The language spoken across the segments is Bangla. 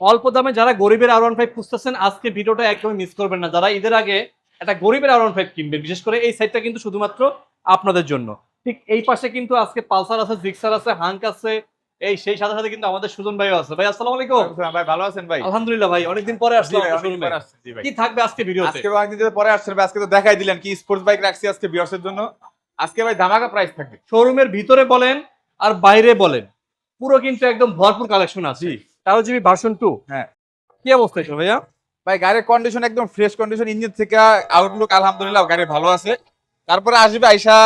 অল্প দামে যারা গরিবের আর ওয়ান ফাইভ খুঁজতেছেন আজকে ভিডিওটা একদমই মিস করবেন না। যারা ঈদের আগে একটা গরিবের আর ওয়ান ফাইভ কিনবেন বিশেষ করে এই সাইডটা কিন্তু শুধুমাত্র আপনাদের জন্য। ঠিক এই পাশে কিন্তু আজকে পালসার আছে জিক্সার আছে হাঙ্ক আছে এই সেই সাথে সাথে কিন্তু আমাদের সুজন ভাইও আছে। ভাই আসসালামু আলাইকুম। ভাই ভালো আছেন ভাই? আলহামদুলিল্লাহ ভাই অনেকদিন পরে আসলাম। কি থাকবে আজকে ভিডিওতে? আজকে অনেকদিন পরে আসছেন ভাই, আজকে তো দেখাই দিলেন কি স্পোর্টস বাইক রাখছি আজকে বিয়ার্সের জন্য। আজকে ভাই ধামাকা প্রাইস থাকবে। শোরুমের ভিতরে বলেন আর বাইরে বলেন পুরো কিন্তু একদম ভরপুর কালেকশন আছে। তেরো জিবি ভার্সন টু হ্যাঁ। কি অবস্থা এটা ভাইয়া? ভাই গাড়ির কন্ডিশন একদম ফ্রেশ কন্ডিশন ইঞ্জিন থেকে আউটলুক আলহামদুলিল্লাহ গাড়ি ভালো আছে। তারপরে আসবে আইসা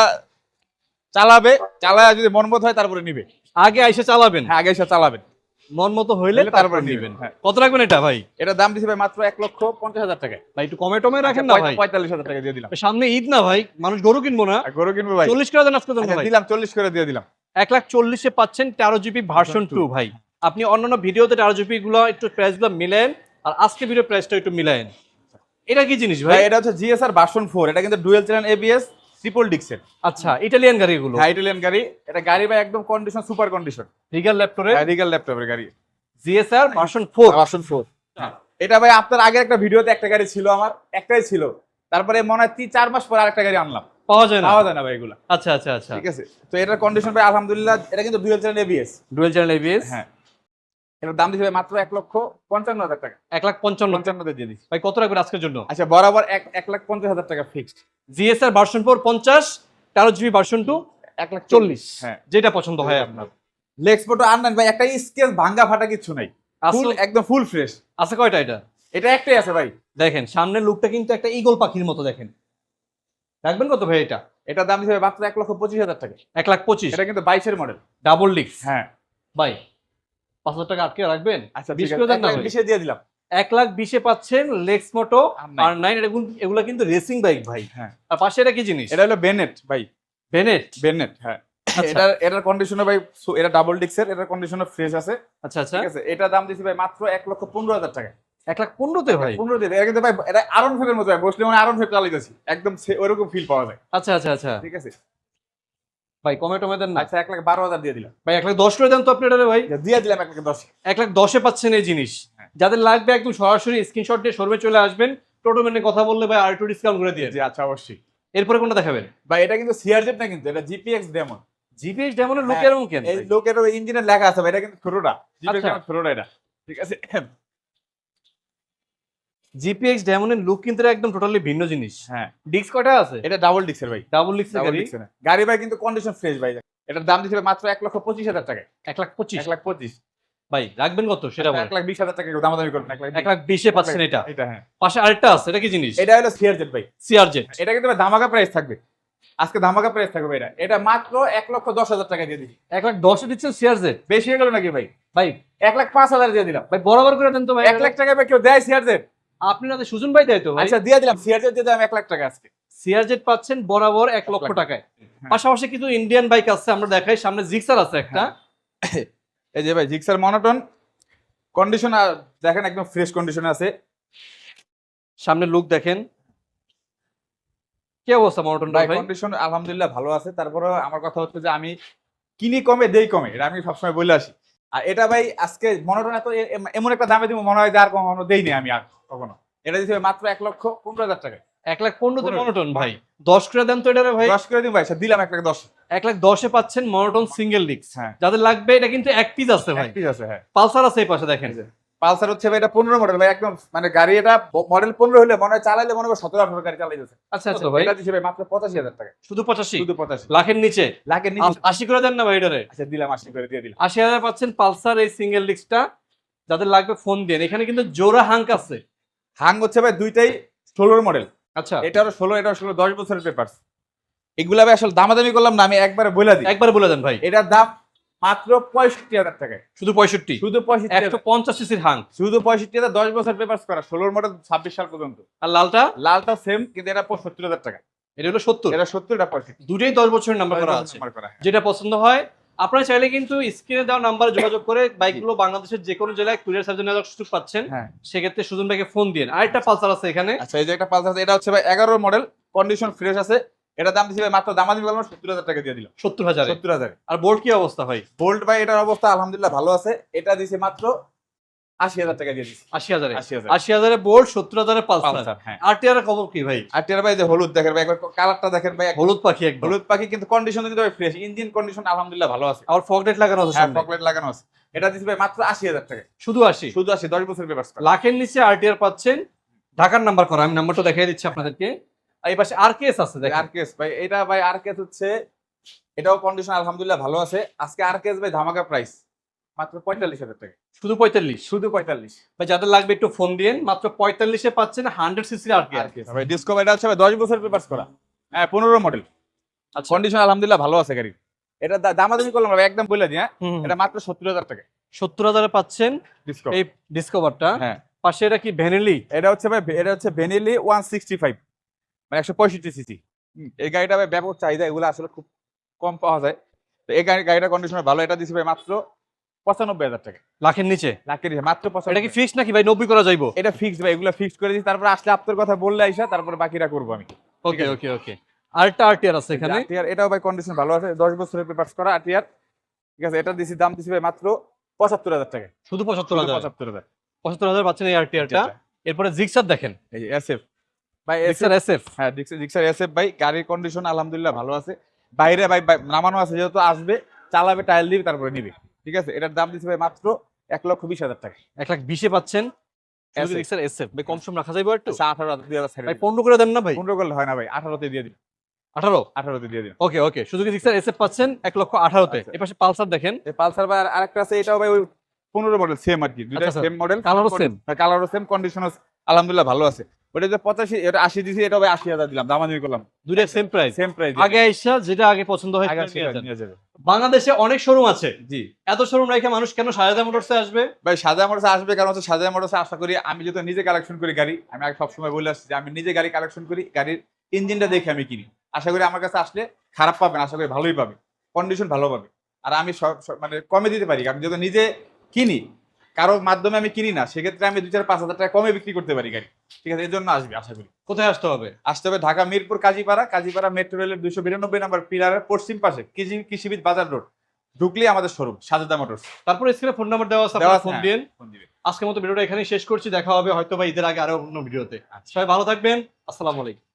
চালাবে চালায় যদি মন মতো হয় তারপরে নিবে। আগে আইসে চালাবেন? হ্যাঁ আগে এসে চালাবেন। মন মতো হইলে তারপরে নিবেন হ্যাঁ। কত রাখবেন এটা ভাই? এটা দাম দিছে ভাই মাত্র এক লক্ষ পঞ্চাশ হাজার টাকা ভাই একটু কমে টমে রাখেন না ভাই। পঁয়তাল্লিশ হাজার টাকা দিয়ে দিলাম। সামনে ঈদ না ভাই মানুষ গরু কিনবো না। গরু কিনবে ভাই। চল্লিশ করে দেন আজকে আচ্ছা, দিলাম চল্লিশ করে দিয়ে দিলাম। এক লাখ চল্লিশে পাচ্ছেন তেরো জিবি ভার্সন টু ভাই। আপনি অন্যান্য ভিডিওতে তেরো জিবি গুলো একটু প্রাইসগুলো মিলেন আর আজকে ভিডিও প্রাইসটা একটু মিলায়েন। এটা কি জিনিস ভাই? এটা হচ্ছে জিএসআর ভার্সন ফোর এটা কিন্তু ডুয়েল চ্যানেল এবিএস ট্রিপল ডিক্সের আচ্ছা ইটালিয়ান গাড়িগুলো। হ্যাঁ ইটালিয়ান গাড়ি। এটা গাড়ি ভাই একদম কন্ডিশন সুপার কন্ডিশন রিগাল ল্যাপটপে রিগাল ল্যাপটপের গাড়ি। GSR version four version four এটা ভাই আপনার আগের একটা ভিডিওতে একটা গাড়ি ছিল আমার একটাই ছিল। তারপরে মনে হয় তিন চার মাস পর আরেকটা গাড়ি আনলাম। পাওয়া যায় না? পাওয়া যায় না ভাই এগুলা। আচ্ছা আচ্ছা আচ্ছা। ঠিক আছে? তো এটার কন্ডিশন ভাই আলহামদুলিল্লাহ এটা কিন্তু dual channel ABS dual channel ABS হ্যাঁ। এটার দাম দিচ্ছে ভাই মাত্র এক লক্ষ পঞ্চান্ন হাজার টাকা। এক লাখ পঞ্চান্ন। পঞ্চান্নতে দিয়ে দিচ্ছি ভাই কত রাখবেন আজকের জন্য? আচ্ছা বরাবর এক এক লাখ পঞ্চাশ হাজার টাকা ফিক্সড জিএসআর ভার্সন ফোর পঞ্চাশ তেরো জিবি ভার্সন টু এক লাখ চল্লিশ। হ্যাঁ। যেটা পছন্দ হয় আপনার। লেক্সপোর্ট আর নেন ভাই একটা স্কেচ ভাঙ্গা ফাটা কিছু নাই। একদম ফুল ফ্রেশ আছে কয়টা এটা? এটা একটাই আছে ভাই। দেখেন সামনের লুকটা কিন্তু একটা ইগল পাখির মতো দেখেন। রাখবেন কত ভাই এটা? এটার দাম দিচ্ছে ভাই মাত্র এক লক্ষ পঁচিশ হাজার টাকা। এক লাখ পঁচিশ। এটা কিন্তু বাইশের মডেল ডাবল ডিক্স হ্যাঁ। ভাই পাঁচ হাজার টাকা আটকে রাখবেন? আচ্ছা বিশ করে দেন না এক লাখ বিশে দিয়ে দিলাম। এক লাখ বিশে পাচ্ছেন লেক্স মোটো আর আর নাই। নাইন এগুলো কিন্তু রেসিং বাইক ভাই। হ্যাঁ। আর পাশে এটা কি জিনিস? এটা হলো বেনেট ভাই। বেনেট বেনেট হ্যাঁ। আচ্ছা। এটার এটার কন্ডিশনে ভাই এটা ডাবল ডিক্সের এটার কন্ডিশনে ফ্রেশ আছে। আচ্ছা আচ্ছা। ঠিক আছে? এটা দাম দিছি ভাই মাত্র এক লক্ষ পনেরো হাজার টাকা। এক লাখ পনেরোতে ভাই? পনেরো দিয়ে দেয়। এটা ভাই এটা আরন ফেলের মতো ভাই বসলে মানে আরন ফেল চালাইতেছি একদম ওইরকম ফিল পাওয়া যায়। আচ্ছা আচ্ছা আচ্ছা। ঠিক আছে? ভাই কমে টমে দেন না। আচ্ছা এক লাখ বারো হাজার দিয়ে দিলাম। ভাই এক লাখ দশ করে দেন তো আপনি এটা ভাই। দিয়ে দিলাম এক লাখ দশ। এক লাখ দশে পাচ্ছেন এই জিনিস। হ্যাঁ। যাদের লাগবে একদম সরাসরি স্ক্রিনশট দিয়ে শোরুমে চলে আসবেন। টোটো মেনে কথা বললে ভাই আর একটু ডিসকাউন্ট করে দিয়ে আচ্ছা অবশ্যই। এরপরে কোনটা দেখাবেন? ভাই এটা কিন্তু সিআরজেড না কিন্তু এটা জিপিএক্স ডেমন জিপিএস ডেমনের লুক এরকম কেন এই লোকের ইঞ্জিনের লেখা আছে ভাই এটা কিন্তু ছোটটা। জিপিএক্স আচ্ছা। ছোটটা এটা। ঠিক আছে? জিপিএক্স ডেমনের লুক কিন্তু একদম টোটালি ভিন্ন জিনিস। হ্যাঁ। ডিস্ক কটা আছে? এটা ডাবল ডিক্সের ভাই। ডাবল ডিস্ক ডাবল গাড়ি? গাড়ি ভাই কিন্তু কন্ডিশন ফ্রেশ ভাই। এটার দাম দিছিল মাত্র এক লক্ষ পঁচিশ হাজার টাকা এক লাখ পঁচিশ? এক লাখ পঁচিশ। ভাই রাখবেন কত সেটা এক লাখ বিশ হাজার টাকা দাম দামি করবেন এক লাখ বিশে। পাচ্ছেন এটা। এটা হ্যাঁ। পাশে আরেকটা আছে এটা কি জিনিস? এটা হলো সিআরজেড ভাই। সিআরজেট এটা কিন্তু ধামাকা প্রাইস থাকবে। আজকে ধামাকা প্রাইস থাকবে এটা। এটা মাত্র এক লক্ষ দশ হাজার টাকা দিয়ে দিচ্ছি। এক লাখ দশে দিচ্ছেন সিআরজেট বেশি হয়ে গেল নাকি ভাই? ভাই এক লাখ পাঁচ হাজার দিয়ে দিলাম। ভাই বরাবর করে দেন তো ভাই। এক লাখ টাকা কেউ দেয় সিআরজেড তো সুজন ভাই দেয় তো আচ্ছা দিয়ে দিলাম। সিআরজেড দিয়ে দিলাম এক লাখ টাকা আজকে। সিআরজেট পাচ্ছেন বরাবর এক লক্ষ টাকায়। হ্যাঁ। পাশাপাশি কিন্তু ইন্ডিয়ান বাইক আছে আমরা দেখাই। সামনে জিক্সার আছে একটা। হ্যাঁ। এই যে ভাই জিক্সার মনোটন কন্ডিশন দেখেন একদম ফ্রেশ কন্ডিশনে আছে। সামনে লুক দেখেন। কি অবস্থা মনোটন ভাই কন্ডিশন আলহামদুলিল্লাহ ভালো আছে। তারপরে আমার কথা হচ্ছে যে আমি কিনি কমে দেই কমে। এটা আমি সবসময় বলে আসি। আর এটা ভাই আজকে মনোটন এত এমন একটা দামে দিব মনে হয় যে আর কখনো দেইনি আমি আর কখনো। এটা দিতে মাত্র এক লক্ষ পনেরো হাজার টাকা। এক লাখ পনেরোতে পনেরো। মনোটন ভাই। দশ করে দেন তো এটা ভাই। দশ করে দিন ভাই দিলাম এক লাখ দশ। এক লাখ দশে পাচ্ছেন মনোটন সিঙ্গেল ডিস্ক হ্যাঁ। যাদের লাগবে এটা কিন্তু এক পিস আছে ভাই। পিস আছে হ্যাঁ। পালসার আছে এই পাশে দেখেন। পালসার হচ্ছে ভাই এটা পনেরো মডেল ভাই একদম মানে গাড়ি এটা মডেল পনেরো হলে মনে হয় চালাইলে মনে হয় সতেরো আঠারো গাড়ি চালাইতেছে। আচ্ছা আচ্ছা ভাই। এটা দিচ্ছে ভাই মাত্র পঁচাশি হাজার টাকা। শুধু পঁচাশি? শুধু পঁচাশি। লাখের নিচে? লাখের নিচে। আশি করে দেন না ভাই এটারে? আচ্ছা দিলাম আশি করে দিয়ে দিলাম। আশি হাজার পাচ্ছেন পালসার এই সিঙ্গেল ডিস্কটা যাদের লাগবে ফোন দেন এখানে কিন্তু জোড়া হাঙ্ক আছে। হাং হচ্ছে ভাই দুইটাই ষোলোর মডেল আচ্ছা। এটারও ষোলো এটা ষোলো দশ বছরের পেপার এগুলা ভাই আসলে দামাদামি করলাম না আমি একবারে বলে দিই। একবার বলে দেন ভাই। এটার দাম মাত্র পঁয়ষট্টি হাজার টাকায়। শুধু পঁয়ষট্টি? শুধু পঁয়ষট্টি একশো পঞ্চাশ সিসির হাঙ্ক শুধু পঁয়ষট্টি হাজার দশ বছর পেপার করা ষোলোর মডেল ছাব্বিশ সাল পর্যন্ত। আর লালটা? লালটা সেম কিন্তু এটা পঁয়ষট্টি হাজার টাকা। এটা হলো সত্তর। এটা সত্তর এটা পঁয়ষট্টি। দুটোই দশ বছরের নাম্বার করা আছে। হ্যাঁ। যেটা পছন্দ হয় আপনারা চাইলে কিন্তু স্ক্রিনে দেওয়া নাম্বারে যোগাযোগ করে বাইকগুলো বাংলাদেশের যে কোনো জেলায় কুরিয়ার সার্ভিস নেওয়ার সুযোগ পাচ্ছেন। হ্যাঁ। সেক্ষেত্রে সুজন ভাইকে ফোন দিন আরেকটা পালসার আছে এখানে। আচ্ছা এই যে একটা পালসার আছে, এটা হচ্ছে ভাই এগারোর মডেল কন্ডিশন ফ্রেশ আছে। এটা দাম ভাই মাত্র দামাদামি করলাম সত্তর হাজার টাকা দিয়ে দিল। সত্তর হাজার? সত্তর হাজার। আর বোল্ট কি অবস্থা ভাই? বোল্ট ভাই এটার অবস্থা আলহামদুলিল্লাহ ভালো আছে। এটা দিছে মাত্র আশি হাজার টাকা দিয়ে দিচ্ছি আশি হাজারে? আশি হাজার। আশি হাজারে বোল্ট সত্তর হাজারে পালসার? হ্যাঁ। আর খবর কি ভাই? আর টিয়ার ভাই যে হলুদ দেখেন ভাই একবার কালারটা দেখেন ভাই। হলুদ পাখি একদম। হলুদ পাখি কিন্তু কন্ডিশন কিন্তু ভাই ফ্রেশ ইঞ্জিন কন্ডিশন আলহামদুলিল্লাহ ভালো আছে। আর ফগলেট লাগানো আছে হ্যাঁ। ফকলেট লাগানো আছে। এটা দিচ্ছি ভাই মাত্র আশি হাজার টাকা। শুধু আশি? শুধু আশি দশ বছর পেপার লাখের নিচে আরটিআর পাচ্ছেন। ঢাকার নাম্বার করা আমি নাম্বারটা দেখিয়ে দিচ্ছি আপনাদেরকে। এই পাশে আর কেস আছে দেখেন। আরকেএস ভাই এটা ভাই আরকেএস হচ্ছে এটাও কন্ডিশন আলহামদুলিল্লাহ ভালো আছে। আজকে আরকেএস ভাই ধামাকা প্রাইস মাত্র পঁয়তাল্লিশ হাজার টাকা। শুধু পঁয়তাল্লিশ? শুধু পঁয়তাল্লিশ। ভাই যাদের লাগবে একটু ফোন দিন মাত্র পঁয়তাল্লিশে পাচ্ছেন হান্ড্রেড সিসি আরকেএস ভাই ডিসকভার এটা হচ্ছে দশ বছর করা। হ্যাঁ পনেরো মডেল আচ্ছা। কন্ডিশন আলহামদুলিল্লাহ ভালো আছে গাড়ি এটা দামাদামি করলাম একদম বলে দিই হ্যাঁ। এটা মাত্র সত্তর হাজার টাকা। সত্তর হাজারে পাচ্ছেন এই ডিসকভারটা হ্যাঁ। পাশে এটা কি ভ্যানিলি এটা হচ্ছে ভাই এটা হচ্ছে ভেনিলি ওয়ান সিক্সটি ফাইভ মানে একশো পঁয়ষট্টি সিসি। এই গাড়িটা ভাই ব্যাপক চাহিদা এগুলো আসলে খুব কম পাওয়া যায়। তো এই গাড়ি গাড়িটা কন্ডিশন ভালো এটা দিচ্ছি ভাই মাত্র পঁচানব্বই হাজার টাকা। লাখের নিচে? লাখের নিচে, মাত্র এটা কি ফিক্স নাকি ভাই? নব্বই করা যাইবো? এটা ফিক্সড ভাই এগুলো ফিক্সড করে দিচ্ছি তারপর আসলে আপনার কথা বললে আইসা তারপর বাকিটা করব আমি। ওকে ওকে ওকে। আরেকটা আরটিআর আছে এখানে। আরটিআর এটাও ভাই কন্ডিশন ভালো আছে দশ বছরের পেপার্স করা আরটিআর ঠিক আছে এটা দিছি দাম দিছি ভাই মাত্র পঁচাত্তর হাজার টাকা। শুধু পঁচাত্তর হাজার? পঁচাত্তর হাজার। পঁচাত্তর হাজার পাচ্ছেন এই আরটিআরটা এরপরে জিক্সার দেখেন। এই এসএফ ভাই এসএফ হ্যাঁ জিক্সার এসএফ ভাই গাড়ির কন্ডিশন আলহামদুলিল্লাহ ভালো আছে। বাইরে ভাই নামানো আছে যেহেতু আসবে চালাবে টাইল দিবে তারপরে নিবে। ঠিক আছে? এটার দাম দিচ্ছে ভাই মাত্র এক লক্ষ বিশ হাজার টাকা। এক লাখ বিশে পাচ্ছেন। SF জিক্সার এসএফ ভাই কম সম রাখা যাইবো একটু? আচ্ছা আঠারো হাজার দুই হাজার ভাই পনেরো করে দেন না ভাই? পনেরো করলে হয় না ভাই আঠারোতে দিয়ে দিন। আঠারো? আঠারোতে দিয়ে দিন। ওকে ওকে শুধু জিক্সার এসএফ পাচ্ছেন? এক লক্ষ আঠারোতে। আচ্ছা। এই পাশে পালসার দেখেন। এই পালসার ভাই আর আরেকটা আছে এটাও ভাই ওই পনেরো মডেল সেম আর কি। দুইটা সেম মডেল কালারও সেম কালারও সেম কন্ডিশন আলহামদুলিল্লাহ ভালো আছে। ওটা যে পঁচাশি এটা আশি দিছি এটা ভাই আশি হাজার দিলাম দামাদামি করলাম। দুইটা সেম প্রাইস সেম প্রাইস আগে আইসা যেটা আগে পছন্দ হয় আগে সেটা নিয়ে যান। নিয়ে যাবে। বাংলাদেশে অনেক শোরুম আছে। জি। এত শোরুম রেখে মানুষ কেন সাজাদা মোটরসে আসবে? ভাই সাজা মোটরসে আসবে কারণ হচ্ছে সাজা মোটরসে আশা করি আমি যেহেতু নিজে কালেকশন করি গাড়ি আমি আগে সবসময় বলে আসছি যে আমি নিজে গাড়ি কালেকশন করি গাড়ির ইঞ্জিনটা দেখে আমি কিনি। আশা করি আমার কাছে আসলে খারাপ পাবেন আশা করি ভালোই পাবে কন্ডিশন ভালো পাবে আর আমি সব সব- মানে কমে দিতে পারি আমি যেহেতু নিজে কিনি কারোর মাধ্যমে আমি কিনি না সেক্ষেত্রে আমি দুই চার পাঁচ হাজার টাকা কমে বিক্রি করতে পারি গাড়ি। ঠিক আছে এর জন্য আসবে আশা করি। কোথায় আসতে হবে? আসতে হবে ঢাকা মিরপুর কাজীপাড়া। কাজীপাড়া মেট্রো রেলের দুইশো বিরানব্বই নম্বর পিলারের পশ্চিম পাশে কৃষি কৃষিবিদ বাজার রোড। ঢুকলেই আমাদের শোরুম সাজেদা মোটরস। তারপরে স্ক্রিনে ফোন নাম্বার দেওয়া আছে ফোন হ্যাঁ। দিন। ফোন দিবে। আজকের মতো ভিডিওটা এখানেই শেষ করছি দেখা হবে হয়তো বা ঈদের আগে আরও অন্য ভিডিওতে। আচ্ছা। সবাই ভালো থাকবেন আসসালামু আলাইকুম।